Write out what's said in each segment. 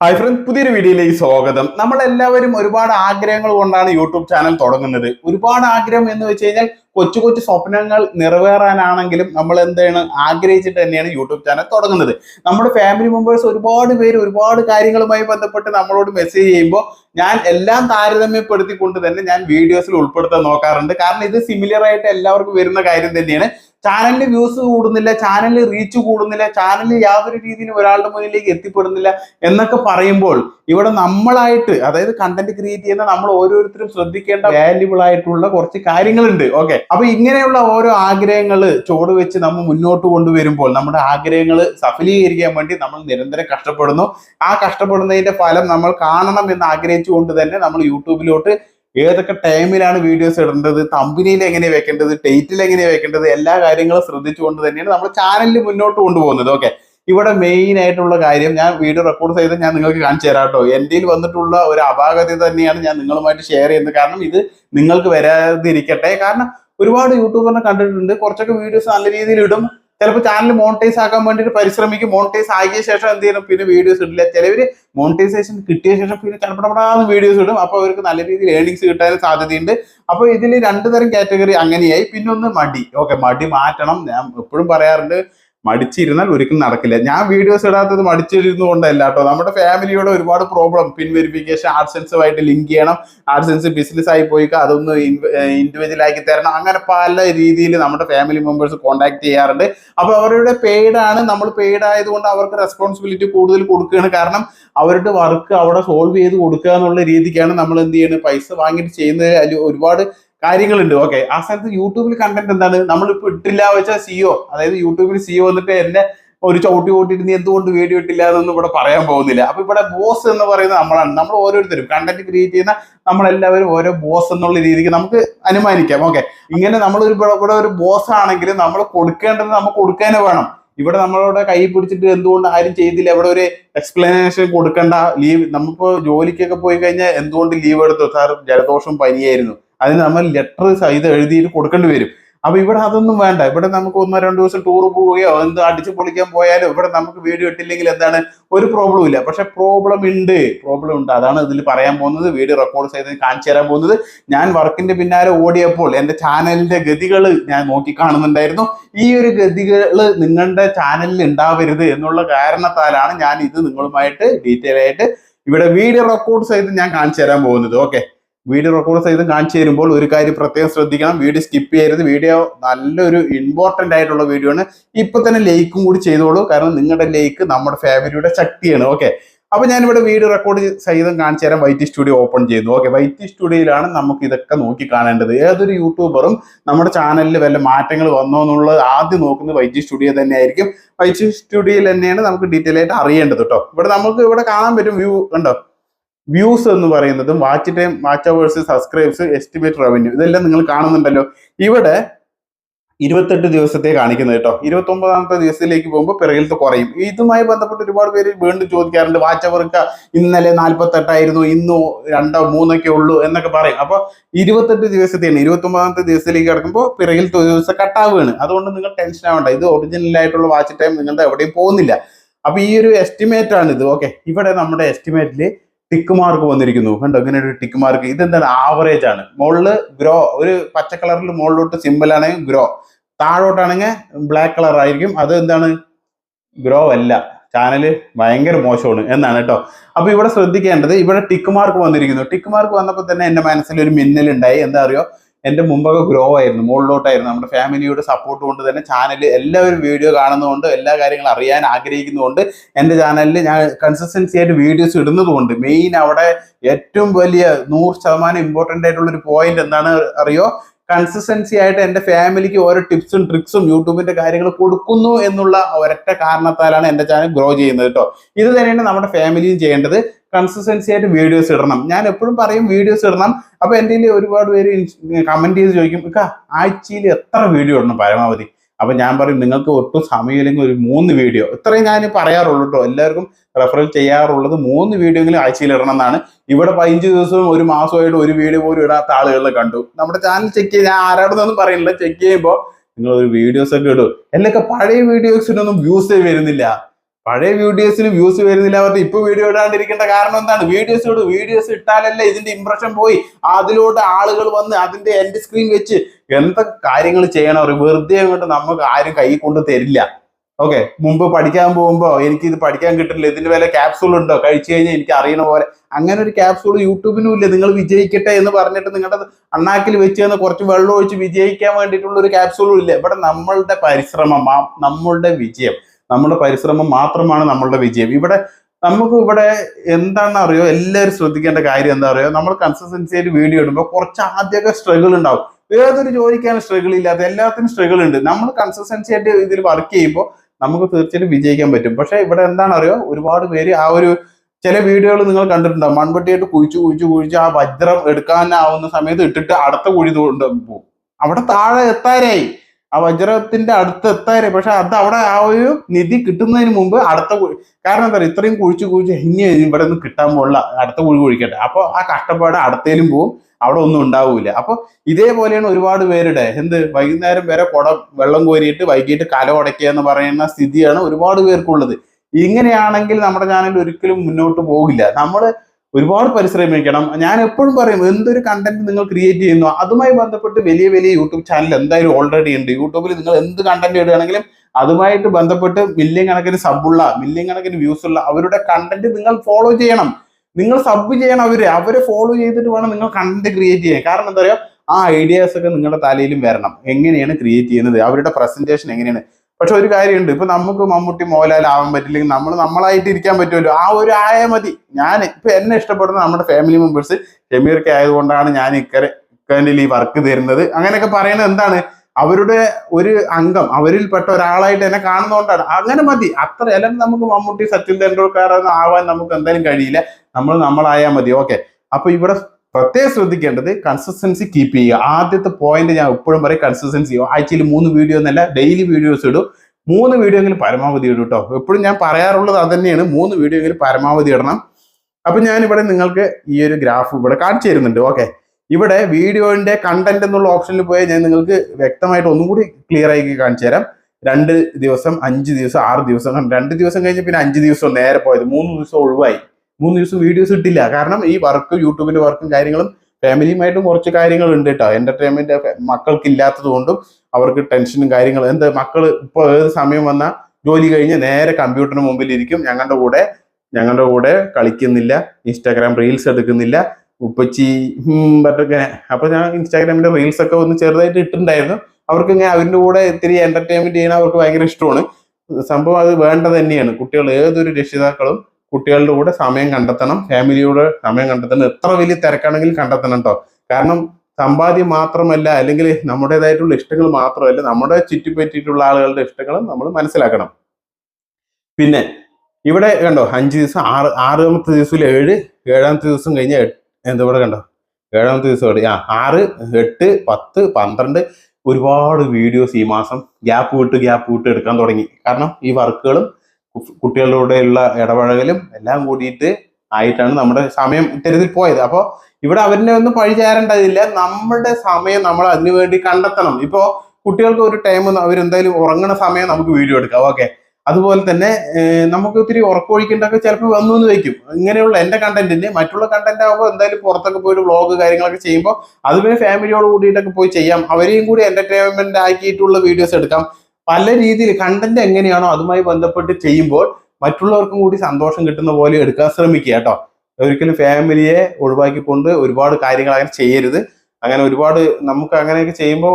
Hi front പുതിയൊരു വീഡിയോയിലേക്ക് സ്വാഗതം. നമ്മൾ എല്ലാവരും ഒരുപാട് ആഗ്രഹങ്ങൾ കൊണ്ടാണ് യൂട്യൂബ് ചാനൽ തുടങ്ങുന്നത്. ഒരുപാട് ആഗ്രഹം എന്ന് വെച്ച് കഴിഞ്ഞാൽ കൊച്ചു കൊച്ചു സ്വപ്നങ്ങൾ നിറവേറാനാണെങ്കിലും നമ്മൾ എന്താണ് ആഗ്രഹിച്ചിട്ട് തന്നെയാണ് യൂട്യൂബ് ചാനൽ തുടങ്ങുന്നത്. നമ്മുടെ ഫാമിലി മെമ്പേഴ്സ് ഒരുപാട് പേര് ഒരുപാട് കാര്യങ്ങളുമായി ബന്ധപ്പെട്ട് നമ്മളോട് മെസ്സേജ് ചെയ്യുമ്പോൾ ഞാൻ എല്ലാം താരതമ്യപ്പെടുത്തിക്കൊണ്ട് തന്നെ ഞാൻ വീഡിയോസിൽ ഉൾപ്പെടുത്താൻ നോക്കാറുണ്ട്. കാരണം ഇത് സിമിലർ ആയിട്ട് എല്ലാവർക്കും വരുന്ന കാര്യം തന്നെയാണ്. ചാനലിന് വ്യൂസ് കൂടുന്നില്ല ചാനലിൽ റീച്ച് കൂടുന്നില്ല ചാനലിൽ യാതൊരു രീതിയിലും ഒരാളുടെ മുന്നിലേക്ക് എത്തിപ്പെടുന്നില്ല എന്നൊക്കെ പറയുമ്പോൾ ഇവിടെ നമ്മളായിട്ട് അതായത് കണ്ടന്റ് ക്രിയേറ്റ് ചെയ്യുന്ന നമ്മൾ ഓരോരുത്തരും ശ്രദ്ധിക്കേണ്ട വാല്യുബിൾ ആയിട്ടുള്ള കുറച്ച് കാര്യങ്ങളുണ്ട്. ഓക്കെ അപ്പൊ ഇങ്ങനെയുള്ള ഓരോ ആഗ്രഹങ്ങൾ ചുവട് വെച്ച് നമ്മൾ മുന്നോട്ട് കൊണ്ടുവരുമ്പോൾ നമ്മുടെ ആഗ്രഹങ്ങൾ സഫലീകരിക്കാൻ വേണ്ടി നമ്മൾ നിരന്തരം കഷ്ടപ്പെടുന്നു. ആ കഷ്ടപ്പെടുന്നതിന്റെ ഫലം നമ്മൾ കാണണം എന്ന് ആഗ്രഹിച്ചുകൊണ്ട് തന്നെ നമ്മൾ യൂട്യൂബിലോട്ട് ഏതൊക്കെ ടൈമിലാണ് വീഡിയോസ് ഇടേണ്ടത് തമ്പനിയിൽ എങ്ങനെ വെക്കേണ്ടത് ഡേറ്റിൽ എങ്ങനെ വെക്കേണ്ടത് എല്ലാ കാര്യങ്ങളും ശ്രദ്ധിച്ചുകൊണ്ട് തന്നെയാണ് നമ്മൾ ചാനലിൽ മുന്നോട്ട് കൊണ്ടുപോകുന്നത്. ഓക്കെ ഇവിടെ മെയിൻ ആയിട്ടുള്ള കാര്യം ഞാൻ വീഡിയോ റെക്കോർഡ് ചെയ്ത് ഞാൻ നിങ്ങൾക്ക് കാണിച്ചു തരാം കേട്ടോ. എന്റെ വന്നിട്ടുള്ള ഒരു അപാകത തന്നെയാണ് ഞാൻ നിങ്ങളുമായിട്ട് ഷെയർ ചെയ്യുന്നത്. കാരണം ഇത് നിങ്ങൾക്ക് വരാതിരിക്കട്ടെ. കാരണം ഒരുപാട് യൂട്യൂബറിനെ കണ്ടിട്ടുണ്ട്. കുറച്ചൊക്കെ വീഡിയോസ് നല്ല രീതിയിൽ ഇടും. ചിലപ്പോൾ ചാനൽ മോണിറ്റൈസ് ആക്കാൻ വേണ്ടിയിട്ട് പരിശ്രമിക്കും മോണിറ്റൈസ് ആക്കിയ ശേഷം എന്ത് ചെയ്യണം പിന്നെ വീഡിയോസ് ഇടില്ല. ചിലവർ മോണിറ്റൈസേഷൻ കിട്ടിയ ശേഷം പിന്നെ ചിലപ്പോഴാന്ന് വീഡിയോസ് ഇടും. അപ്പോൾ അവർക്ക് നല്ല രീതിയിൽ ഏണിങ്സ് കിട്ടാനും സാധ്യതയുണ്ട്. അപ്പോൾ ഇതിൽ രണ്ട് തരം കാറ്റഗറി അങ്ങനെയായി. പിന്നെ ഒന്ന് മടി. ഓക്കെ മടി മാറ്റണം. ഞാൻ എപ്പോഴും പറയാറുണ്ട് മടിച്ചിരുന്നാൽ ഒരിക്കലും നടക്കില്ല. ഞാൻ വീഡിയോസ് ഇടാത്തത് മടിച്ചിരുന്നുകൊണ്ടല്ല കേട്ടോ. നമ്മുടെ ഫാമിലിയോട് ഒരുപാട് പ്രോബ്ലം പിൻ വെരിഫിക്കേഷൻ ആഡ്സെൻസുമായിട്ട് ലിങ്ക് ചെയ്യണം. ആഡ്സെൻസ് ബിസിനസ് ആയി പോയി. അതൊന്ന് ഇൻഡിവിജ്വൽ ആക്കി തരണം. അങ്ങനെ പല രീതിയിൽ നമ്മുടെ ഫാമിലി മെമ്പേഴ്സ് കോൺടാക്ട് ചെയ്യാറുണ്ട്. അപ്പൊ അവരുടെ പെയ്ഡ് ആണ്. നമ്മൾ പെയ്ഡ് ആയതുകൊണ്ട് അവർക്ക് റെസ്പോൺസിബിലിറ്റി കൂടുതൽ കൊടുക്കുകയാണ്. കാരണം അവരുടെ വർക്ക് അവിടെ സോൾവ് ചെയ്ത് കൊടുക്കുക എന്നുള്ള രീതിക്കാണ് നമ്മൾ എന്ത് ചെയ്യുന്നത് പൈസ വാങ്ങിയിട്ട് ചെയ്യുന്നത് അതിൽ ഒരുപാട് കാര്യങ്ങളുണ്ട്. ഓക്കെ ആ സ്ഥലത്ത് യൂട്യൂബിൽ കണ്ടന്റ് എന്താണ്? നമ്മളിപ്പോ ഇട്ടില്ല വെച്ചാൽ സിഒ അതായത് യൂട്യൂബിൽ സിഒ വന്നിട്ട് എന്നെ ഒരു ചവിട്ടി കൂട്ടിയിട്ട് നീ എന്തുകൊണ്ട് വീഡിയോ ഇട്ടില്ല എന്നൊന്നും ഇവിടെ പറയാൻ പോകുന്നില്ല. അപ്പൊ ഇവിടെ ബോസ് എന്ന് പറയുന്നത് നമ്മളാണ്. നമ്മൾ ഓരോരുത്തരും കണ്ടന്റ് ക്രിയേറ്റ് ചെയ്യുന്ന നമ്മളെല്ലാവരും ഓരോ ബോസ് എന്നുള്ള രീതിക്ക് നമുക്ക് അനുമാനിക്കാം. ഓക്കെ ഇങ്ങനെ നമ്മൾ ഒരു ഇവിടെ ഒരു ബോസ് ആണെങ്കിൽ നമ്മൾ കൊടുക്കേണ്ടത് നമുക്ക് കൊടുക്കാനേ വേണം. ഇവിടെ നമ്മളോട് കൈ പിടിച്ചിട്ട് എന്തുകൊണ്ട് ആരും ചെയ്തില്ല. ഇവിടെ ഒരു എക്സ്പ്ലനേഷൻ കൊടുക്കണ്ട. ലീവ് നമ്മളിപ്പോ ജോലിക്കൊക്കെ പോയി കഴിഞ്ഞാൽ എന്തുകൊണ്ട് ലീവ് എടുത്തു? സാർ ജലദോഷം പനിയായിരുന്നു. അതിന് നമ്മൾ ലെറ്റർ ഇത് എഴുതിയിട്ട് കൊടുക്കേണ്ടി വരും. അപ്പൊ ഇവിടെ അതൊന്നും വേണ്ട. ഇവിടെ നമുക്ക് ഒന്നോ രണ്ടു ദിവസം ടൂർ പോവുകയോ എന്ത് അടിച്ചു പൊളിക്കാൻ പോയാലോ ഇവിടെ നമുക്ക് വീഡിയോ ഇട്ടില്ലെങ്കിൽ എന്താണ്? ഒരു പ്രോബ്ലം ഇല്ല. പക്ഷെ പ്രോബ്ലം ഉണ്ട്. പ്രോബ്ലം ഉണ്ട്. അതാണ് ഇതിൽ പറയാൻ പോകുന്നത്. വീഡിയോ റെക്കോർഡ് ചെയ്ത് കാണിച്ചു തരാൻ പോകുന്നത്. ഞാൻ വർക്കിന്റെ പിന്നാലെ ഓടിയപ്പോൾ എന്റെ ചാനലിന്റെ ഗതികൾ ഞാൻ നോക്കി കാണുന്നുണ്ടായിരുന്നു. ഈ ഒരു ഗതികൾ നിങ്ങളുടെ ചാനലിൽ ഉണ്ടാവരുത് എന്നുള്ള കാരണത്താലാണ് ഞാൻ ഇത് നിങ്ങളുമായിട്ട് ഡീറ്റെയിൽ ആയിട്ട് ഇവിടെ വീഡിയോ റെക്കോർഡ് ചെയ്ത് ഞാൻ കാണിച്ചു തരാൻ പോകുന്നത്. ഓക്കെ വീഡിയോ റെക്കോർഡ് ചെയ്ത് കാണിച്ചു തരുമ്പോൾ ഒരു കാര്യം പ്രത്യേകം ശ്രദ്ധിക്കണം. വീഡിയോ സ്കിപ്പ് ചെയ്യരുത്. വീഡിയോ നല്ലൊരു ഇമ്പോർട്ടന്റ് ആയിട്ടുള്ള വീഡിയോ ആണ്. ഇപ്പൊ തന്നെ ലൈക്കും കൂടി ചെയ്തോളൂ. കാരണം നിങ്ങളുടെ ലൈക്ക് നമ്മുടെ ഫാമിലിയുടെ ശക്തിയാണ്. ഓക്കെ അപ്പൊ ഞാനിവിടെ വീഡിയോ റെക്കോർഡ് സഹിതം കാണിച്ചു തരാം. വൈറ്റി സ്റ്റുഡിയോ ഓപ്പൺ ചെയ്യുന്നു ഓക്കെ വൈറ്റി സ്റ്റുഡിയോയിലാണ് നമുക്ക് ഇതൊക്കെ നോക്കി കാണേണ്ടത്. ഏതൊരു യൂട്യൂബറും നമ്മുടെ ചാനലിൽ വല്ല മാറ്റങ്ങൾ വന്നോ എന്നുള്ളത് ആദ്യം നോക്കുന്നത് വൈറ്റി സ്റ്റുഡിയോ തന്നെ ആയിരിക്കും വൈറ്റ് സ്റ്റുഡിയോയിൽ തന്നെയാണ് നമുക്ക് ഡീറ്റെയിൽ ആയിട്ട് അറിയേണ്ടത് കേട്ടോ ഇവിടെ നമുക്ക് ഇവിടെ കാണാൻ പറ്റും വ്യൂ കണ്ടോ? വ്യൂസ് എന്ന് പറയുന്നതും watch time watch hours subscribes estimate revenue ഇതെല്ലാം നിങ്ങൾ കാണുന്നുണ്ടല്ലോ. ഇവിടെ ഇരുപത്തെട്ട് ദിവസത്തെ കാണിക്കുന്നത് കേട്ടോ. ഇരുപത്തി ഒമ്പതാമത്തെ ദിവസത്തിലേക്ക് പോകുമ്പോൾ പിറകിലത്തെ കുറയും. ഇതുമായി ബന്ധപ്പെട്ട് ഒരുപാട് പേര് വീണ്ടും ചോദിക്കാറുണ്ട് വാച്ച് അവർക്ക് ഇന്നലെ നാൽപ്പത്തെട്ടായിരുന്നു ഇന്നു രണ്ടോ മൂന്നൊക്കെ ഉള്ളൂ എന്നൊക്കെ പറയും. അപ്പോൾ ഇരുപത്തെട്ട് ദിവസത്തെയാണ് ഇരുപത്തി ഒമ്പതാമത്തെ ദിവസത്തിലേക്ക് കിടക്കുമ്പോൾ പിറകിലത്തെ ഒരു ദിവസം കട്ടാവുകയാണ് അതുകൊണ്ട് നിങ്ങൾ ടെൻഷൻ ആവണ്ട. ഇത് ഒറിജിനൽ ആയിട്ടുള്ള വാച്ച് ടൈം നിങ്ങളുടെ എവിടെയും പോകുന്നില്ല. അപ്പോൾ ഈ ഒരു എസ്റ്റിമേറ്റ് ആണ് ഇത്. ഓക്കെ ഇവിടെ നമ്മുടെ എസ്റ്റിമേറ്റിൽ ടിക്ക് മാർക്ക് വന്നിരിക്കുന്നു. കണ്ടോ? ഇങ്ങനെ ഒരു ടിക്ക് മാർക്ക് ഇതെന്താണ്? ആവറേജ് ആണ്. മുകളിൽ ഗ്രോ ഒരു പച്ച കളറിൽ മുകളിലോട്ട് സിമ്പിൾ ആണെങ്കിൽ ഗ്രോ താഴോട്ടാണെങ്കിൽ ബ്ലാക്ക് കളർ ആയിരിക്കും. അത് എന്താണ്? ഗ്രോ അല്ല. ചാനൽ ഭയങ്കര മോശമാണ് എന്നാണ് കേട്ടോ. അപ്പൊ ഇവിടെ ശ്രദ്ധിക്കേണ്ടത് ഇവിടെ ടിക്ക് മാർക്ക് വന്നിരിക്കുന്നു. ടിക്ക് മാർക്ക് വന്നപ്പോൾ തന്നെ എന്റെ മനസ്സിൽ ഒരു മിന്നൽ ഉണ്ടായി എന്താ അറിയോ? എന്റെ മുമ്പൊക്കെ ഗ്രോ ആയിരുന്നു മുകളിലോട്ടായിരുന്നു. നമ്മുടെ ഫാമിലിയുടെ സപ്പോർട്ട് കൊണ്ട് തന്നെ ചാനൽ എല്ലാവരും വീഡിയോ കാണുന്നതുകൊണ്ട് എല്ലാ കാര്യങ്ങളും അറിയാൻ ആഗ്രഹിക്കുന്നതുകൊണ്ട് എന്റെ ചാനലിൽ ഞാൻ കൺസിസ്റ്റൻസി ആയിട്ട് വീഡിയോസ് ഇടുന്നതുകൊണ്ട് മെയിൻ അവിടെ ഏറ്റവും വലിയ നൂറ് ശതമാനം ഇമ്പോർട്ടന്റ് ആയിട്ടുള്ളൊരു പോയിന്റ് എന്താണ് അറിയോ? കൺസിസ്റ്റൻസി ആയിട്ട് എന്റെ ഫാമിലിക്ക് ഓരോ ടിപ്സും ട്രിക്സും യൂട്യൂബിന്റെ കാര്യങ്ങൾ കൊടുക്കുന്നു എന്നുള്ള ഒരൊറ്റ കാരണത്താലാണ് എന്റെ ചാനൽ ഗ്രോ ചെയ്യുന്നത് കേട്ടോ ഇത് തന്നെയാണ് നമ്മുടെ ഫാമിലിയും ചെയ്യേണ്ടത്. കൺസിസ്റ്റൻസി ആയിട്ട് വീഡിയോസ് ഇടണം. ഞാൻ എപ്പോഴും പറയും വീഡിയോസ് ഇടണം. അപ്പൊ എന്റെ ഒരുപാട് പേര് കമന്റ് ചെയ്ത് ചോദിക്കും ഇക്ക ആഴ്ചയിൽ എത്ര വീഡിയോ ഇടണം പരമാവധി? അപ്പൊ ഞാൻ പറയും നിങ്ങൾക്ക് ഒട്ടും സമയമില്ലെങ്കിൽ ഒരു മൂന്ന് വീഡിയോ ഇത്രയും ഞാൻ പറയാറുള്ളൂ കേട്ടോ. എല്ലാവർക്കും റെഫർ ചെയ്യാറുള്ളത് മൂന്ന് വീഡിയോ എങ്കിലും ആഴ്ചയിൽ ഇടണം എന്നാണ്. ഇവിടെ പതിനഞ്ച് ദിവസവും ഒരു മാസമായിട്ട് ഒരു വീഡിയോ പോലും ഇടാത്ത ആളുകളെ കണ്ടു. നമ്മുടെ ചാനൽ ചെക്ക് ചെയ്ത് ഞാൻ ആരാടുന്നൊന്നും പറയുന്നില്ല. ചെക്ക് ചെയ്യുമ്പോൾ നിങ്ങൾ ഒരു വീഡിയോസ് ഒക്കെ ഇടും. എന്നൊക്കെ പഴയ വീഡിയോസിനൊന്നും വ്യൂസേ വരുന്നില്ല. പഴയ വീഡിയോസിന് വ്യൂസ് വരുന്നില്ല പറഞ്ഞ് ഇപ്പൊ വീഡിയോ ഇടാണ്ടിരിക്കേണ്ട കാരണം എന്താണ്? വീഡിയോസ് ഇടും വീഡിയോസ് ഇട്ടാലല്ലേ ഇതിന്റെ ഇംപ്രഷൻ പോയി. അതിലോട്ട് ആളുകൾ വന്ന് അതിന്റെ എൻഡ് സ്ക്രീൻ വെച്ച് എന്തൊക്കെ കാര്യങ്ങൾ ചെയ്യണം വെറുതെ അങ്ങോട്ട് നമുക്ക് ആരും കൈ കൊണ്ട് തരില്ല. ഓക്കെ മുമ്പ് പഠിക്കാൻ പോകുമ്പോൾ എനിക്ക് ഇത് പഠിക്കാൻ കിട്ടില്ല. ഇതിന്റെ വില ക്യാപ്സൂൾ ഉണ്ടോ? കഴിച്ചു കഴിഞ്ഞാൽ എനിക്ക് അറിയണ പോലെ. അങ്ങനെ ഒരു ക്യാപ്സൂൾ യൂട്യൂബിനും ഇല്ല. നിങ്ങൾ വിജയിക്കട്ടെ എന്ന് പറഞ്ഞിട്ട് നിങ്ങളുടെ അണ്ണാക്കിൽ വെച്ച് തന്നെ കുറച്ച് വെള്ളം ഒഴിച്ച് വിജയിക്കാൻ വേണ്ടിയിട്ടുള്ള ഒരു ക്യാപ്സൂളും ഇല്ല. ഇവിടെ നമ്മളുടെ പരിശ്രമം നമ്മളുടെ വിജയം. നമ്മുടെ പരിശ്രമം മാത്രമാണ് നമ്മളുടെ വിജയം. ഇവിടെ നമുക്ക് ഇവിടെ എന്താണെന്ന് അറിയോ എല്ലാവരും ശ്രദ്ധിക്കേണ്ട കാര്യം എന്താ അറിയോ നമ്മൾ കൺസിസ്റ്റൻസി ആയിട്ട് വീഡിയോ ഇടുമ്പോൾ കുറച്ച് ആദ്യമൊക്കെ സ്ട്രഗിൾ ഉണ്ടാവും. ഏതൊരു ജോലിക്കാണ് സ്ട്രഗിൾ ഇല്ലാത്ത എല്ലാത്തിനും സ്ട്രഗിൾ ഉണ്ട്. നമ്മൾ കൺസിസ്റ്റൻസി ആയിട്ട് ഇതിൽ വർക്ക് ചെയ്യുമ്പോൾ നമുക്ക് തീർച്ചയായിട്ടും വിജയിക്കാൻ പറ്റും. പക്ഷേ ഇവിടെ എന്താണ് അറിയോ ഒരുപാട് പേര് ആ ഒരു ചില വീഡിയോകൾ നിങ്ങൾ കണ്ടിട്ടുണ്ടാവും. മൺവെട്ടിയായിട്ട് കുഴിച്ചു കുഴിച്ചു കുഴിച്ച് ആ വജ്രം എടുക്കാനാവുന്ന സമയത്ത് ഇട്ടിട്ട് അടുത്ത കുഴി പോകും. അവിടെ താഴെ എത്താരായി ആ വജ്രത്തിന്റെ അടുത്ത് എത്താരായി പക്ഷെ അത് അവിടെ ആ ഒരു നിധി കിട്ടുന്നതിന് മുമ്പ് അടുത്ത കാരണം എന്താ പറയുക ഇത്രയും കുഴിച്ച് കുഴിച്ച് ഇനി ഇവിടെ നിന്ന് കിട്ടാൻ പോലുള്ള അടുത്ത കുഴി കുഴിക്കട്ടെ. അപ്പൊ ആ കഷ്ടപ്പാട് അടുത്തേലും പോവും അവിടെ ഒന്നും ഉണ്ടാവൂല. അപ്പൊ ഇതേപോലെയാണ് ഒരുപാട് പേരുടെ എന്ത് വൈകുന്നേരം വരെ കുട വെള്ളം കോരിയിട്ട് വൈകിട്ട് കല ഉടയ്ക്കുക എന്ന് പറയുന്ന സ്ഥിതിയാണ് ഒരുപാട് പേർക്കുള്ളത്. ഇങ്ങനെയാണെങ്കിൽ നമ്മുടെ ചാനൽ ഒരിക്കലും മുന്നോട്ട് പോകില്ല. നമ്മൾ ഒരുപാട് പരിശ്രമിക്കണം ഞാൻ എപ്പോഴും പറയും എന്തൊരു കണ്ടന്റ് നിങ്ങൾ ക്രിയേറ്റ് ചെയ്യുന്നു അതുമായി ബന്ധപ്പെട്ട് വലിയ വലിയ യൂട്യൂബ് ചാനൽ എന്തായാലും ഓൾറെഡി ഉണ്ട്. യൂട്യൂബിൽ നിങ്ങൾ എന്ത് കണ്ടന്റ് ഇടുകയാണെങ്കിലും അതുമായിട്ട് ബന്ധപ്പെട്ട് മില്യൺ കണക്കിന് സബുള്ള മില്യൺ കണക്കിന് വ്യൂസ് ഉള്ള അവരുടെ കണ്ടന്റ് നിങ്ങൾ ഫോളോ ചെയ്യണം. നിങ്ങൾ സബ് ചെയ്യണം അവരെ. അവരെ ഫോളോ ചെയ്തിട്ട് വേണം നിങ്ങൾ കണ്ടന്റ് ക്രിയേറ്റ് ചെയ്യാൻ. കാരണം എന്താ പറയുക? ആ ഐഡിയാസ് ഒക്കെ നിങ്ങളുടെ തലയിലും വരണം. എങ്ങനെയാണ് ക്രിയേറ്റ് ചെയ്യുന്നത്? അവരുടെ പ്രസന്റേഷൻ എങ്ങനെയാണ്? പക്ഷെ ഒരു കാര്യമുണ്ട്. ഇപ്പൊ നമുക്ക് മമ്മൂട്ടി മോഹൻലാൽ ആവാൻ പറ്റില്ലെങ്കിൽ നമ്മൾ നമ്മളായിട്ട് ഇരിക്കാൻ പറ്റുമല്ലോ. ആ ഒരു ആയ മതി. ഞാൻ ഇപ്പൊ എന്നെ ഇഷ്ടപ്പെടുന്ന നമ്മുടെ ഫാമിലി മെമ്പേഴ്സ് ഷമീർക്ക് ആയതുകൊണ്ടാണ് ഞാൻ ഇക്കരെ ഇക്കറിൽ ഈ വർക്ക് തരുന്നത്. അങ്ങനെയൊക്കെ പറയുന്നത് എന്താണ്? അവരുടെ ഒരു അംഗം അവരിൽപ്പെട്ട ഒരാളായിട്ട് എന്നെ കാണുന്നതുകൊണ്ടാണ്. അങ്ങനെ മതി. അത്ര അല്ലെങ്കിൽ നമുക്ക് മമ്മൂട്ടി സച്ചിൻ തെണ്ടുൽക്കാരൊന്നും ആവാൻ നമുക്ക് എന്തായാലും കഴിയില്ല. നമ്മൾ നമ്മളായാൽ മതി. ഓക്കെ അപ്പൊ ഇവിടെ പ്രത്യേകം ശ്രദ്ധിക്കേണ്ടത് കൺസിസ്റ്റൻസി കീപ്പ് ചെയ്യുക. ആദ്യത്തെ പോയിന്റ് ഞാൻ എപ്പോഴും പറയും കൺസിസ്റ്റൻസി ആഴ്ചയിൽ മൂന്ന് വീഡിയോ എന്നല്ല ഡെയിലി വീഡിയോസ് ഇടും. മൂന്ന് വീഡിയോ എങ്കിലും പരമാവധി ഇടും കേട്ടോ എപ്പോഴും ഞാൻ പറയാറുള്ളത് അത് തന്നെയാണ്. മൂന്ന് വീഡിയോ എങ്കിലും പരമാവധി ഇടണം. അപ്പൊ ഞാൻ ഇവിടെ നിങ്ങൾക്ക് ഈ ഒരു ഗ്രാഫ് ഇവിടെ കാണിച്ചു തരുന്നുണ്ട്. ഓക്കെ ഇവിടെ വീഡിയോന്റെ കണ്ടന്റ് എന്നുള്ള ഓപ്ഷനിൽ പോയാൽ ഞാൻ നിങ്ങൾക്ക് വ്യക്തമായിട്ട് ഒന്നും കൂടി ക്ലിയർ ആയി കാണിച്ചു തരാം. രണ്ട് ദിവസം അഞ്ച് ദിവസം ആറ് ദിവസം. രണ്ട് ദിവസം കഴിഞ്ഞ് പിന്നെ അഞ്ച് ദിവസം നേരെ പോയത്. മൂന്ന് ദിവസം ഒഴിവായി. മൂന്ന് ദിവസം വീഡിയോസ് ഇട്ടില്ല. കാരണം ഈ വർക്ക് യൂട്യൂബിന്റെ വർക്കും കാര്യങ്ങളും ഫാമിലിയുമായിട്ടും കുറച്ച് കാര്യങ്ങൾ ഉണ്ട് കേട്ടോ എന്റർടൈൻമെന്റ് മക്കൾക്ക് ഇല്ലാത്തത് കൊണ്ടും അവർക്ക് ടെൻഷനും കാര്യങ്ങളും എന്ത് മക്കൾ ഇപ്പോൾ ഏത് സമയം വന്നാൽ ജോലി കഴിഞ്ഞ് നേരെ കമ്പ്യൂട്ടറിന് മുമ്പിൽ ഇരിക്കും ഞങ്ങളുടെ കൂടെ ഞങ്ങളുടെ കൂടെ കളിക്കുന്നില്ല. ഇൻസ്റ്റാഗ്രാം റീൽസ് എടുക്കുന്നില്ല. ഉപ്പച്ചി പറ്റൊക്കെ അപ്പൊ ഞാൻ ഇൻസ്റ്റാഗ്രാമിന്റെ റീൽസ് ഒക്കെ ഒന്ന് ചെറുതായിട്ട് ഇട്ടിട്ടുണ്ടായിരുന്നു. അവർക്ക് ഇങ്ങനെ അവരുടെ കൂടെ ഇത്തിരി എന്റർടൈൻമെന്റ് ചെയ്യാൻ അവർക്ക് ഭയങ്കര ഇഷ്ടമാണ്. സംഭവം അത് വേണ്ട തന്നെയാണ്. കുട്ടികൾ ഏതൊരു രക്ഷിതാക്കളും കുട്ടികളുടെ കൂടെ സമയം കണ്ടെത്തണം ഫാമിലിയോട് സമയം കണ്ടെത്തണം. എത്ര വലിയ തിരക്കാണെങ്കിലും കണ്ടെത്തണം കേട്ടോ കാരണം സമ്പാദ്യം മാത്രമല്ല അല്ലെങ്കിൽ നമ്മുടേതായിട്ടുള്ള ഇഷ്ടങ്ങൾ മാത്രമല്ല നമ്മുടെ ചുറ്റിപ്പറ്റിയിട്ടുള്ള ആളുകളുടെ ഇഷ്ടങ്ങളും നമ്മൾ മനസ്സിലാക്കണം. പിന്നെ ഇവിടെ കണ്ടോ അഞ്ച് ദിവസം ആറ് ആറാമത്തെ ദിവസത്തിൽ ഏഴ് ഏഴാമത്തെ ദിവസം കഴിഞ്ഞ എന്താ ഇവിടെ കണ്ടോ? ഏഴാമത്തെ ദിവസം ആ ആറ് എട്ട് പത്ത് പന്ത്രണ്ട് ഒരുപാട് വീഡിയോസ് ഈ മാസം ഗ്യാപ്പ് വിട്ട് ഗ്യാപ്പ് വിട്ട് എടുക്കാൻ തുടങ്ങി. കാരണം ഈ വർക്കുകളും കുട്ടികളുടെ കൂടെയുള്ള ഇടപഴകലും എല്ലാം കൂടിയിട്ട് ആയിട്ടാണ് നമ്മുടെ സമയം ഇത്തരത്തിൽ പോയത്. അപ്പോൾ ഇവിടെ അവരിനെ ഒന്നും പഴിചാരേണ്ടതില്ല നമ്മുടെ സമയം നമ്മൾ അതിനു വേണ്ടി കണ്ടെത്തണം. ഇപ്പോ കുട്ടികൾക്ക് ഒരു ടൈം അവരെന്തായാലും ഉറങ്ങണ സമയം നമുക്ക് വീഡിയോ എടുക്കാം. ഓക്കെ അതുപോലെ തന്നെ നമുക്ക് ഒത്തിരി ഉറക്കൊഴിക്കേണ്ടൊക്കെ ചിലപ്പോൾ വന്നു എന്ന് വയ്ക്കും. ഇങ്ങനെയുള്ള എന്റെ കണ്ടന്റിന് മറ്റുള്ള കണ്ടന്റ് ആകുമ്പോൾ എന്തായാലും പുറത്തൊക്കെ പോയിട്ട് വ്ളോഗ് കാര്യങ്ങളൊക്കെ ചെയ്യുമ്പോൾ അത് പിന്നെ ഫാമിലിയോട് കൂടിയിട്ടൊക്കെ പോയി ചെയ്യാം. അവരെയും കൂടി എന്റർടൈൻമെന്റ് ആക്കിയിട്ടുള്ള വീഡിയോസ് എടുക്കാം. പല രീതിയിൽ കണ്ടന്റ് എങ്ങനെയാണോ അതുമായി ബന്ധപ്പെട്ട് ചെയ്യുമ്പോൾ മറ്റുള്ളവർക്കും കൂടി സന്തോഷം കിട്ടുന്ന പോലെ എടുക്കാൻ ശ്രമിക്കുക കേട്ടോ. ഒരിക്കലും ഫാമിലിയെ ഒഴിവാക്കിക്കൊണ്ട് ഒരുപാട് കാര്യങ്ങൾ അങ്ങനെ ചെയ്യരുത്. അങ്ങനെ ഒരുപാട് നമുക്ക് അങ്ങനെയൊക്കെ ചെയ്യുമ്പോൾ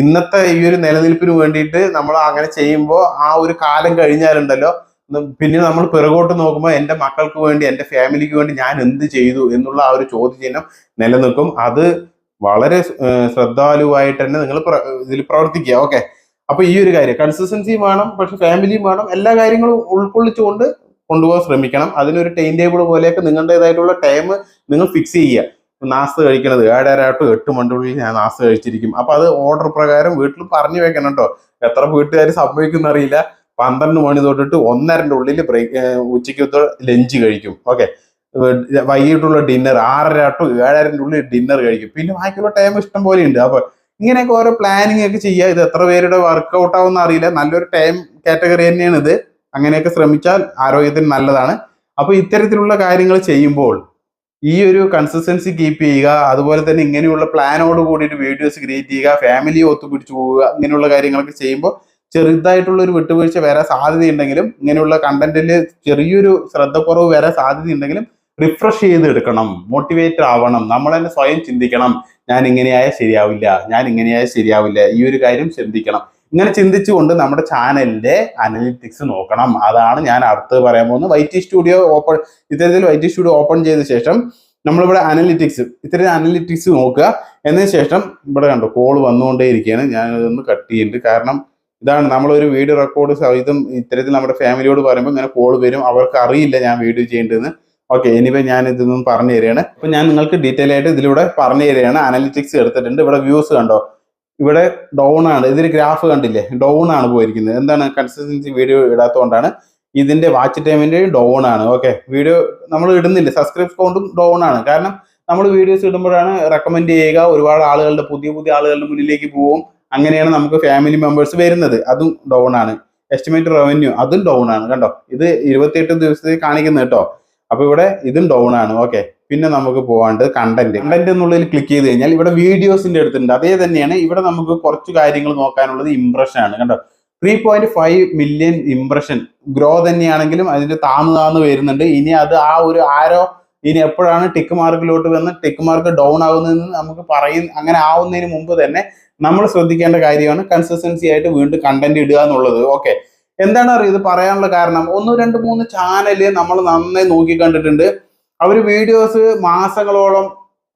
ഇന്നത്തെ ഈ ഒരു നിലനിൽപ്പിന് വേണ്ടിയിട്ട് നമ്മൾ അങ്ങനെ ചെയ്യുമ്പോൾ ആ ഒരു കാലം കഴിഞ്ഞാലുണ്ടല്ലോ. പിന്നെ നമ്മൾ പിറകോട്ട് നോക്കുമ്പോൾ എന്റെ മക്കൾക്ക് വേണ്ടി എന്റെ ഫാമിലിക്ക് വേണ്ടി ഞാൻ എന്ത് ചെയ്തു എന്നുള്ള ആ ഒരു ചോദ്യചിഹ്നം നിലനിൽക്കും. അത് വളരെ ശ്രദ്ധാലുവായിട്ട് തന്നെ നിങ്ങൾ ഇതിൽ പ്രവർത്തിക്കുക. ഓക്കെ. അപ്പൊ ഈ ഒരു കാര്യം കൺസിസ്റ്റൻസിയും വേണം പക്ഷെ ഫാമിലിയും വേണം എല്ലാ കാര്യങ്ങളും ഉൾക്കൊള്ളിച്ചുകൊണ്ട് കൊണ്ടുപോകാൻ ശ്രമിക്കണം. അതിനൊരു ടൈം ടേബിൾ പോലെയൊക്കെ നിങ്ങളുടേതായിട്ടുള്ള ടൈം നിങ്ങൾ ഫിക്സ് ചെയ്യുക. നാസ്ത കഴിക്കണത് ഏഴര ടു എട്ട് മണിക്കുള്ളിൽ ഞാൻ നാസ്ത കഴിച്ചിരിക്കും. അപ്പൊ അത് ഓർഡർ പ്രകാരം വീട്ടിൽ പറഞ്ഞു വെക്കണം കേട്ടോ. എത്ര വീട്ടുകാർ സംഭവിക്കുന്ന അറിയില്ല. പന്ത്രണ്ട് മണി തൊട്ടിട്ട് ഒന്നരന്റെ ഉള്ളിൽ ബ്രേക്ക് ഉച്ചയ്ക്കത്തെ ലഞ്ച് കഴിക്കും. ഓക്കെ വൈകിട്ടുള്ള ഡിന്നർ ആറര ടു ഏഴരന്റെ ഉള്ളിൽ ഡിന്നർ കഴിക്കും. പിന്നെ ബാക്കിയുള്ള ടൈം ഇഷ്ടം പോലെ ഉണ്ട്. അപ്പൊ ഇങ്ങനെയൊക്കെ ഓരോ പ്ലാനിങ് ഒക്കെ ചെയ്യുക. ഇത് എത്ര പേരുടെ വർക്കൗട്ട് ആവുമെന്ന് അറിയില്ല. നല്ലൊരു ടൈം കാറ്റഗറി തന്നെയാണ് ഇത്. അങ്ങനെയൊക്കെ ശ്രമിച്ചാൽ ആരോഗ്യത്തിന് നല്ലതാണ്. അപ്പോൾ ഇത്തരത്തിലുള്ള കാര്യങ്ങൾ ചെയ്യുമ്പോൾ ഈ ഒരു കൺസിസ്റ്റൻസി കീപ്പ് ചെയ്യുക അതുപോലെ തന്നെ ഇങ്ങനെയുള്ള പ്ലാനോട് കൂടിയിട്ട് വീഡിയോസ് ക്രിയേറ്റ് ചെയ്യുക ഫാമിലി ഒത്തുപിടിച്ച് പോവുക ഇങ്ങനെയുള്ള കാര്യങ്ങളൊക്കെ ചെയ്യുമ്പോൾ ചെറുതായിട്ടുള്ള ഒരു വിട്ടുവീഴ്ച വരാൻ സാധ്യതയുണ്ടെങ്കിലും ഇങ്ങനെയുള്ള കണ്ടന്റിൽ ചെറിയൊരു ശ്രദ്ധക്കുറവ് വരാൻ സാധ്യതയുണ്ടെങ്കിലും റിഫ്രഷ് ചെയ്ത് എടുക്കണം മോട്ടിവേറ്റ് ആവണം നമ്മൾ തന്നെ സ്വയം ചിന്തിക്കണം. ഞാൻ ഇങ്ങനെയായാൽ ശരിയാവില്ല ഞാൻ ഇങ്ങനെയായാൽ ശരിയാവില്ല. ഈ ഒരു കാര്യം ചിന്തിക്കണം. ഇങ്ങനെ ചിന്തിച്ചുകൊണ്ട് നമ്മുടെ ചാനലിന്റെ അനലിറ്റിക്സ് നോക്കണം. അതാണ് ഞാൻ അടുത്ത് പറയാൻ പോകുന്നത്. വൈറ്റി സ്റ്റുഡിയോ ഓപ്പൺ ഇത്തരത്തിൽ വൈറ്റി സ്റ്റുഡിയോ ഓപ്പൺ ചെയ്ത ശേഷം നമ്മളിവിടെ അനലിറ്റിക്സ് ഇത്തരം അനലിറ്റിക്സ് നോക്കുക. എന്നതിന് ശേഷം ഇവിടെ കണ്ടു കോൾ വന്നുകൊണ്ടേ ഇരിക്കുകയാണ്. ഞാൻ ഇതൊന്ന് കട്ട് ചെയ്യുന്നുണ്ട് കാരണം ഇതാണ് നമ്മളൊരു വീഡിയോ റെക്കോർഡ് സഹിതം ഇത്തരത്തിൽ നമ്മുടെ ഫാമിലിയോട് പറയുമ്പോൾ ഇങ്ങനെ കോൾ വരും. അവർക്ക് അറിയില്ല ഞാൻ വീഡിയോ ചെയ്യേണ്ടതെന്ന്. ഓക്കെ എനിവേ ഞാൻ ഇതൊന്നും പറഞ്ഞു തരികയാണ്. അപ്പൊ ഞാൻ നിങ്ങൾക്ക് ഡീറ്റെയിൽ ആയിട്ട് ഇതിലൂടെ പറഞ്ഞു തരികയാണ്. അനലിറ്റിക്സ് എടുത്തിട്ടുണ്ട്. ഇവിടെ വ്യൂസ് കണ്ടോ? ഇവിടെ ഡൗൺ ആണ്. ഇതിൽ ഗ്രാഫ് കണ്ടില്ലേ? ഡൗൺ ആണ് പോയിരിക്കുന്നത്. എന്താണ് കൺസിസ്റ്റൻസി വീഡിയോ ഇടാത്തതുകൊണ്ടാണ് ഇതിന്റെ വാച്ച് ടൈമിന്റെ ഡൗൺ ആണ്. ഓക്കെ വീഡിയോ നമ്മൾ ഇടുന്നില്ല. സബ്സ്ക്രൈബ് കൗണ്ടും ഡൗൺ ആണ്. കാരണം നമ്മൾ വീഡിയോസ് ഇടുമ്പോഴാണ് റെക്കമെൻഡ് ചെയ്യുക. ഒരുപാട് ആളുകളുടെ പുതിയ പുതിയ ആളുകളുടെ മുന്നിലേക്ക് പോവും അങ്ങനെയാണ് നമുക്ക് ഫാമിലി മെമ്പേഴ്സ് വരുന്നത്. അതും ഡൗൺ ആണ്. എസ്റ്റിമേറ്റ് റവന്യൂ അതും ഡൗൺ ആണ്. കണ്ടോ? ഇത് ഇരുപത്തിയെട്ട് ദിവസത്തേക്ക് കാണിക്കുന്നത് കേട്ടോ. അപ്പൊ ഇവിടെ ഇതും ഡൗൺ ആണ്. ഓക്കെ പിന്നെ നമുക്ക് പോകാണ്ട് കണ്ടന്റ് കണ്ടന്റ് എന്നുള്ളതിൽ ക്ലിക്ക് ചെയ്ത് കഴിഞ്ഞാൽ ഇവിടെ വീഡിയോസിന്റെ അടുത്തുണ്ട്. അതേ തന്നെയാണ് ഇവിടെ നമുക്ക് കുറച്ച് കാര്യങ്ങൾ നോക്കാനുള്ളത് ഇംപ്രഷൻ ആണ്. കണ്ടോ? Three point five million impression grow തന്നെയാണെങ്കിലും അതിന്റെ താന്ന് താന്ന് വരുന്നുണ്ട്. ഇനി അത് ആ ഒരു ആരോ ഇനി എപ്പോഴാണ് ടിക്ക് മാർക്കിലോട്ട് വന്ന് ടിക്ക് മാർക്ക് ഡൗൺ ആകുന്നതെന്ന് നമുക്ക് പറയും. അങ്ങനെ ആവുന്നതിന് മുമ്പ് തന്നെ നമ്മൾ ശ്രദ്ധിക്കേണ്ട കാര്യമാണ് കൺസിസ്റ്റൻസി ആയിട്ട് വീണ്ടും കണ്ടന്റ് ഇടുക എന്നുള്ളത്. ഓക്കെ എന്താണ് ഇത് പറയാനുള്ള കാരണം. ഒന്ന് രണ്ട് മൂന്ന് ചാനൽ നമ്മൾ നന്നായി നോക്കി കണ്ടിട്ടുണ്ട്. അവർ വീഡിയോസ് മാസങ്ങളോളം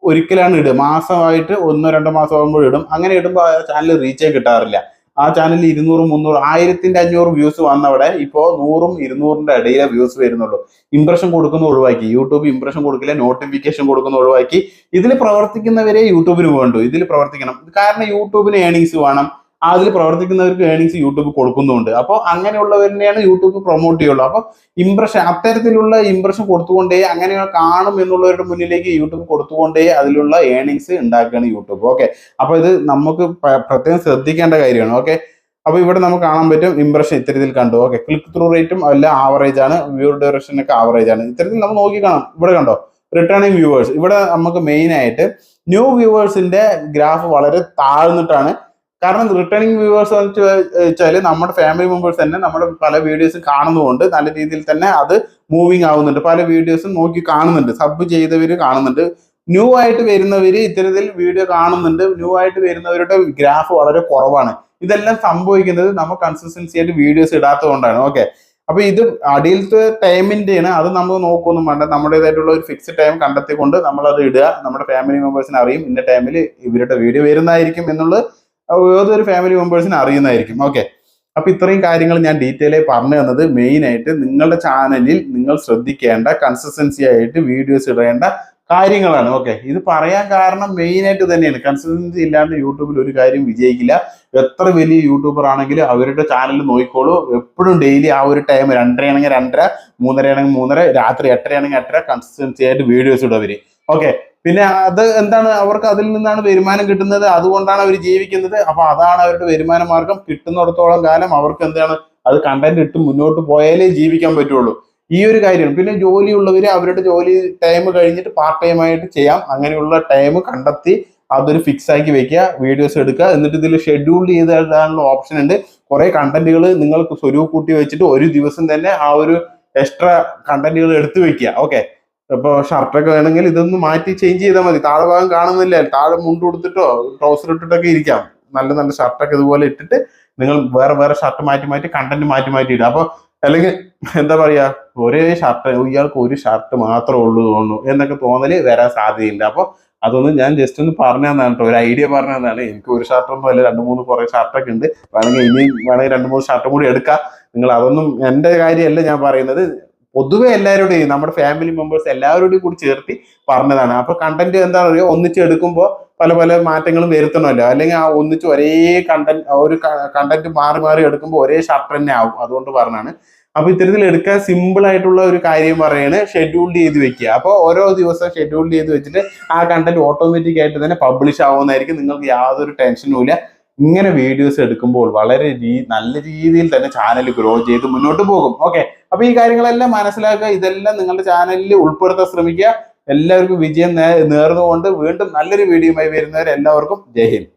ഒരിക്കലാണ് ഇടുക. മാസമായിട്ട് ഒന്നോ രണ്ടോ മാസം ആകുമ്പോൾ ഇടും. അങ്ങനെ ഇടുമ്പോൾ ആ ചാനൽ റീച്ചേ കിട്ടാറില്ല. ആ ചാനലിൽ ഇരുന്നൂറ് മുന്നൂറ് ആയിരത്തിന്റെ അഞ്ഞൂറ് വ്യൂസ് വന്നവിടെ ഇപ്പോൾ നൂറും ഇരുന്നൂറിന്റെ ഇടയിലെ വ്യൂസ് വരുന്നുള്ളൂ. ഇംപ്രഷൻ കൊടുക്കുന്ന ഒഴിവാക്കി. യൂട്യൂബ് ഇംപ്രഷൻ കൊടുക്കില്ല നോട്ടിഫിക്കേഷൻ കൊടുക്കുന്ന ഒഴിവാക്കി. ഇതിൽ പ്രവർത്തിക്കുന്നവരെ യൂട്യൂബിന് വേണ്ടു. ഇതിൽ പ്രവർത്തിക്കണം. കാരണം യൂട്യൂബിന് ഏണിങ്സ് വേണം. അതിൽ പ്രവർത്തിക്കുന്നവർക്ക് ഏണിങ്സ് യൂട്യൂബ് കൊടുക്കുന്നുണ്ട്. അപ്പോൾ അങ്ങനെയുള്ളവരെയാണ് യൂട്യൂബ് പ്രൊമോട്ട് ചെയ്യുള്ളൂ. അപ്പോൾ ഇംപ്രഷൻ അത്തരത്തിലുള്ള ഇംപ്രഷൻ കൊടുത്തുകൊണ്ടേ അങ്ങനെ കാണും എന്നുള്ളവരുടെ മുന്നിലേക്ക് യൂട്യൂബ് കൊടുത്തുകൊണ്ടേ അതിലുള്ള ഏണിങ്സ് ഉണ്ടാക്കുകയാണ് യൂട്യൂബ് ഓക്കെ അപ്പോൾ ഇത് നമുക്ക് പ്രത്യേകം ശ്രദ്ധിക്കേണ്ട കാര്യമാണ്. ഓക്കെ അപ്പോൾ ഇവിടെ നമുക്ക് കാണാൻ പറ്റും ഇംപ്രഷൻ ഇത്തരത്തിൽ കണ്ടു. ഓക്കെ ക്ലിക്ക് ത്രൂ റേറ്റും എല്ലാം ആവറേജ് ആണ്. വ്യൂ ഡ്യൂറേഷൻ ഒക്കെ ആവറേജ് ആണ്. ഇത്തരത്തിൽ നമ്മൾ നോക്കി കാണാം. ഇവിടെ കണ്ടോ? റിട്ടേണിങ് വ്യൂവേഴ്സ് ഇവിടെ നമുക്ക് മെയിൻ ആയിട്ട് ന്യൂ വ്യൂവേഴ്സിന്റെ ഗ്രാഫ് വളരെ താഴ്ന്നിട്ടാണ് കാരണം റിട്ടേണിങ് വ്യൂവേഴ്സ് എന്ന് വെച്ചാൽ നമ്മുടെ ഫാമിലി മെമ്പേഴ്സ് തന്നെ നമ്മുടെ പല വീഡിയോസും കാണുന്നതുകൊണ്ട് നല്ല രീതിയിൽ തന്നെ അത് മൂവിങ് ആവുന്നുണ്ട്. പല വീഡിയോസും നോക്കി കാണുന്നുണ്ട്. സബ് ചെയ്തവർ കാണുന്നുണ്ട്. ന്യൂ ആയിട്ട് വരുന്നവർ ഇത്തരത്തിൽ വീഡിയോ കാണുന്നുണ്ട്. ന്യൂ ആയിട്ട് വരുന്നവരുടെ ഗ്രാഫ് വളരെ കുറവാണ്. ഇതെല്ലാം സംഭവിക്കുന്നത് നമ്മൾ കൺസിസ്റ്റൻസി ആയിട്ട് വീഡിയോസ് ഇടാത്തതുകൊണ്ടാണ്. ഓക്കെ അപ്പൊ ഇത് അടിയിലത്തെ ടൈമിന്റെയാണ് അത് നമ്മൾ നോക്കൊന്നും വേണ്ട. നമ്മുടേതായിട്ടുള്ള ഒരു ഫിക്സ്ഡ് ടൈം കണ്ടെത്തിക്കൊണ്ട് നമ്മൾ അത് ഇടുക. നമ്മുടെ ഫാമിലി മെമ്പേഴ്സിനെ അറിയും. ഇന്ന ടൈമിൽ ഇവരുടെ വീഡിയോ വരുന്നതായിരിക്കും എന്നുള്ളത് ഏതൊരു ഫാമിലി മെമ്പേഴ്സിന് അറിയുന്നതായിരിക്കും. ഓക്കെ അപ്പൊ ഇത്രയും കാര്യങ്ങൾ ഞാൻ ഡീറ്റെയിൽ ആയി പറഞ്ഞു തന്നത് മെയിൻ ആയിട്ട് നിങ്ങളുടെ ചാനലിൽ നിങ്ങൾ ശ്രദ്ധിക്കേണ്ട കൺസിസ്റ്റൻസി ആയിട്ട് വീഡിയോസ് ഇടേണ്ട കാര്യങ്ങളാണ്. ഓക്കെ ഇത് പറയാൻ കാരണം മെയിൻ ആയിട്ട് തന്നെയാണ്. കൺസിസ്റ്റൻസി ഇല്ലാണ്ട് യൂട്യൂബിൽ ഒരു കാര്യം വിജയിക്കില്ല. എത്ര വലിയ യൂട്യൂബർ ആണെങ്കിലും അവരുടെ ചാനൽ നോക്കിക്കോളൂ. എപ്പോഴും ഡെയിലി ആ ഒരു ടൈം രണ്ടരയാണെങ്കിൽ രണ്ടര മൂന്നര ആണെങ്കിൽ മൂന്നര രാത്രി എട്ടരയാണെങ്കിൽ എട്ടര കൺസിസ്റ്റൻസി ആയിട്ട് വീഡിയോസ് ഇടും അവർ. ഓക്കെ പിന്നെ അത് എന്താണ് അവർക്ക് അതിൽ നിന്നാണ് വരുമാനം കിട്ടുന്നത്? അതുകൊണ്ടാണ് അവർ ജീവിക്കുന്നത്. അപ്പൊ അതാണ് അവരുടെ വരുമാന മാർഗം. കിട്ടുന്നിടത്തോളം കാലം അവർക്ക് എന്താണ്? അത് കണ്ടന്റ് ഇട്ട് മുന്നോട്ട് പോയാലേ ജീവിക്കാൻ പറ്റുള്ളൂ. ഈ ഒരു കാര്യമാണ്. പിന്നെ ജോലിയുള്ളവര് അവരുടെ ജോലി ടൈം കഴിഞ്ഞിട്ട് പാർട്ട് ടൈം ആയിട്ട് ചെയ്യാം. അങ്ങനെയുള്ള ടൈം കണ്ടെത്തി അതൊരു ഫിക്സ് ആക്കി വെക്കുക വീഡിയോസ് എടുക്കുക. എന്നിട്ട് ഇതിൽ ഷെഡ്യൂൾ ചെയ്തിടാനുള്ള ഓപ്ഷൻ ഉണ്ട്. കുറെ കണ്ടന്റുകൾ നിങ്ങൾക്ക് സ്വരൂപ് കൂട്ടി വെച്ചിട്ട് ഒരു ദിവസം തന്നെ ആ ഒരു എക്സ്ട്രാ കണ്ടന്റുകൾ എടുത്തു വെക്കുക. ഓക്കെ ഇപ്പൊ ഷർട്ടൊക്കെ വേണമെങ്കിൽ ഇതൊന്ന് മാറ്റി ചേഞ്ച് ചെയ്താൽ മതി. താഴെ ഭാഗം കാണുന്നില്ല? താഴെ മുണ്ട് കൊടുത്തിട്ടോ ട്രൗസർ ഇട്ടിട്ടൊക്കെ ഇരിക്കാം. നല്ല നല്ല ഷർട്ടൊക്കെ ഇതുപോലെ ഇട്ടിട്ട് നിങ്ങൾ വേറെ വേറെ ഷർട്ട് മാറ്റി മാറ്റി കണ്ടന്റ് മാറ്റി മാറ്റി ഇടുക. അപ്പൊ അല്ലെങ്കിൽ എന്താ പറയാ ഒരേ ഷർട്ട് ഇയാൾക്ക് ഒരു ഷർട്ട് മാത്രമേ ഉള്ളൂ തോന്നുന്നു എന്നൊക്കെ തോന്നൽ വരാൻ സാധ്യതയില്ല അപ്പൊ അതൊന്നും ഞാൻ ജസ്റ്റ് ഒന്ന് പറഞ്ഞു തന്നാണ് കേട്ടോ. ഒരു ഐഡിയ പറഞ്ഞു തന്നാണ്. എനിക്ക് ഒരു ഷർട്ടൊന്നും അല്ല രണ്ട് മൂന്ന് കുറെ ഷർട്ടൊക്കെ ഉണ്ട്. വേണമെങ്കിൽ ഇനിയും വേണമെങ്കിൽ രണ്ട് മൂന്ന് ഷർട്ടും കൂടി എടുക്കാം. നിങ്ങൾ അതൊന്നും എന്റെ കാര്യമല്ല ഞാൻ പറയുന്നത്. പൊതുവെ എല്ലാവരുടെയും നമ്മുടെ ഫാമിലി മെമ്പേഴ്സ് എല്ലാവരുടെയും കൂടി ചേർത്തി പറഞ്ഞതാണ്. അപ്പൊ കണ്ടന്റ് എന്താ പറയുക ഒന്നിച്ച് എടുക്കുമ്പോൾ പല പല മാറ്റങ്ങളും വരുത്തണമല്ലോ. അല്ലെങ്കിൽ ആ ഒന്നിച്ച് ഒരേ കണ്ടന്റ് ഒരു കണ്ടന്റ് മാറി മാറി എടുക്കുമ്പോൾ ഒരേ ഷർട്ട് തന്നെ ആവും. അതുകൊണ്ട് പറഞ്ഞാണ്. അപ്പൊ ഇത്തരത്തിൽ എടുക്കാൻ സിമ്പിൾ ആയിട്ടുള്ള ഒരു കാര്യം പറയാണ് ഷെഡ്യൂൾ ചെയ്ത് വെക്കുക. അപ്പോൾ ഓരോ ദിവസം ഷെഡ്യൂൾ ചെയ്ത് വെച്ചിട്ട് ആ കണ്ടന്റ് ഓട്ടോമാറ്റിക് ആയിട്ട് തന്നെ പബ്ലിഷ് ആവുന്നതായിരിക്കും നിങ്ങൾക്ക് യാതൊരു ടെൻഷനും ഇല്ല. ഇങ്ങനെ വീഡിയോസ് എടുക്കുമ്പോൾ വളരെ നല്ല രീതിയിൽ തന്നെ ചാനൽ ഗ്രോ ചെയ്ത് മുന്നോട്ട് പോകും. ഓക്കെ അപ്പൊ ഈ കാര്യങ്ങളെല്ലാം മനസ്സിലാക്കുക. ഇതെല്ലാം നിങ്ങളുടെ ചാനലിൽ ഉൾപ്പെടുത്താൻ ശ്രമിക്കുക. എല്ലാവർക്കും വിജയം നേർന്നുകൊണ്ട് വീണ്ടും നല്ലൊരു വീഡിയോയുമായി വരുന്നവരെ എല്ലാവർക്കും ഹിന്ദ്.